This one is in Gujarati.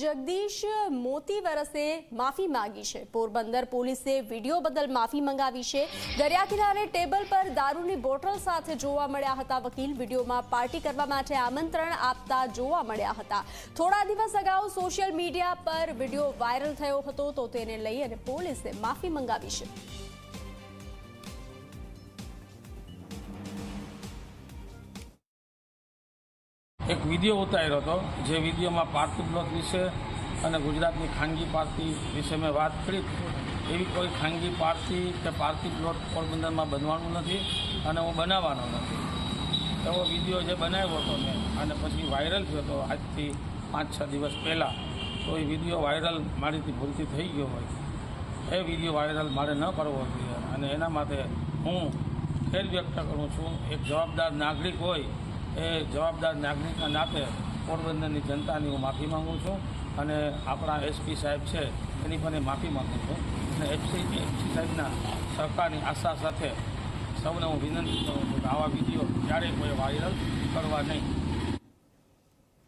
જગદીશ મોતી વરસે માફી માંગી છે. પોરબંદર પોલીસે વીડિયો બદલ માફી મંગાવી છે. દરિયા કિનારે ટેબલ પર દારૂની બોટલ સાથે જોવા મળ્યા હતા. વકીલ વિડીયોમાં પાર્ટી કરવા માટે આમંત્રણ આપતા જોવા મળ્યા હતા. થોડા દિવસ અગાઉ સોશિયલ મીડિયા પર વીડિયો વાયરલ થયો હતો તો તેને લઈ અને પોલીસે માફી મંગાવી છે. એક વીડિયો ઉતાર્યો હતો, જે વિડીયોમાં પાર્ટી બ્લોક વિશે અને ગુજરાતની ખાનગી પાર્ટી વિશે મેં વાત કરી. એવી કોઈ ખાનગી પાર્ટી કે પાર્ટી પ્લોટ પોરબંદરમાં બનવાનું નથી અને હું બનાવવાનો નથી. એવો વીડિયો જે બનાવ્યો હતો મેં અને પછી વાયરલ થયો હતો આજથી પાંચ છ દિવસ પહેલાં, તો એ વીડિયો વાયરલ મારીથી ભૂલથી થઈ ગયો હોય. એ વીડિયો વાયરલ મારે ન કરવો જોઈએ અને એના માટે હું ખેર વ્યક્ત કરું છું. એક જવાબદાર નાગરિક હોય એ જવાબદાર નાગરિકના નાતે પોરબંદરની જનતાની હું માફી માગું છું અને આપણા એસપી સાહેબ છે, એની પણ માફી માગું છું. અને એસપી એસપી સાહેબના સરકારની આશા સાથે સૌને હું વિનંતી કરું છું કે આવા વીડિયો ક્યારેય કોઈ વાયરલ કરવા નહીં.